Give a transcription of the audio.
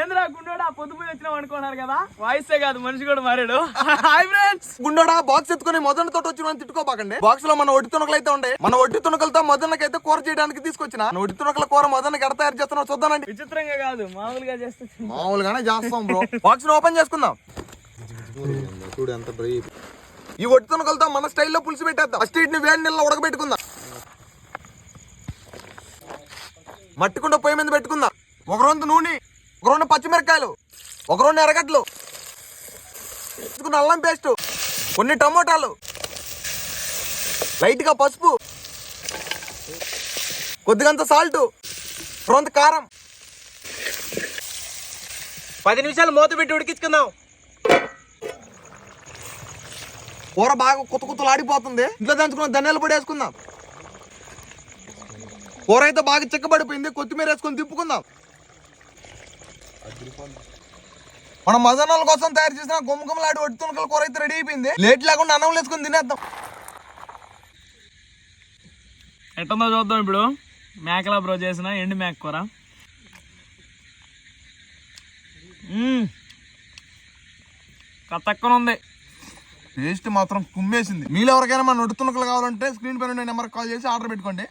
ఏంద్రా గుండోడా? పొద్దు పోయి వచ్చినాం అనుకున్నారు కదా? వాయిసే కాదు మనిషి కూడా మారాడు. హాయ్ ఫ్రెండ్స్ గుండోడా బాక్స్ ఎత్తుకుని మొదటి తోటి వచ్చి మనం తిట్టుకోబాకండి. బాక్స్లో మన ఒడి తునకలు అయితే ఉండే మన ఒడ్డి తునకలతో మొదన్నకి అయితే కూర చేయడానికి తీసుకొచ్చిన. ఒడి తునకల కూర మొదన్నకి ఎడ తయారు చేస్తున్నావు చూద్దానండి విచిత్రంగా కాదు మామూలుగా చేస్తే మామూలుగానే చేస్తాం బ్రో. బాక్స్ ఓపెన్ చేసుకుందాం. చూడు ఎంత ఈ ఒట్టి తునకలతో మన స్టైల్లో పులుసు పెట్టేద్దాం. ఫస్ట్ వీటిని వేడి నీళ్ళలో ఉడకబెట్టుకుందాం. మట్టి కుండ పొయ్యి మీద పెట్టుకుందాం. ఒక రొంత నూనె. ఒక రెండు పచ్చిమిరకాయలు ఒక రెండు ఎరగడ్లు అల్లం పేస్ట్ కొన్ని టమోటాలు లైట్గా పసుపు కొద్దిగంత సాల్ట్ కొంత కారం. పది నిమిషాలు మూత పెట్టి ఉడికించుకుందాం. కూర బాగా కొత్త కొత్తలు ఆడిపోతుంది. ఇంట్లో దంచుకున్న ధనియాలు పొడి వేసుకుందాం. కూర అయితే బాగా చిక్కబడిపోయింది. కొత్తిమీర వేసుకొని తిప్పుకుందాం. మనం మజానాల కోసం తయారు చేసిన గుమ్మగుమ్మలాడి ఒట్టి తునకల కూర అయితే రెడీ అయిపోయింది. లేట్ లేకుండా అన్నం వేసుకొని తినేద్దాం. ఎట్టుందో చూద్దాం ఇప్పుడు. మేకలా బ్రో చేసిన ఎండు మేక కూర. కతక్కన ఉంది టేస్ట్ మాత్రం కుమ్మేసింది. మీలో ఎవరికైనా మన ఒట్టి తునకలు కావాలంటే స్క్రీన్ పైన నెంబర్ కాల్ చేసి ఆర్డర్ పెట్టుకోండి.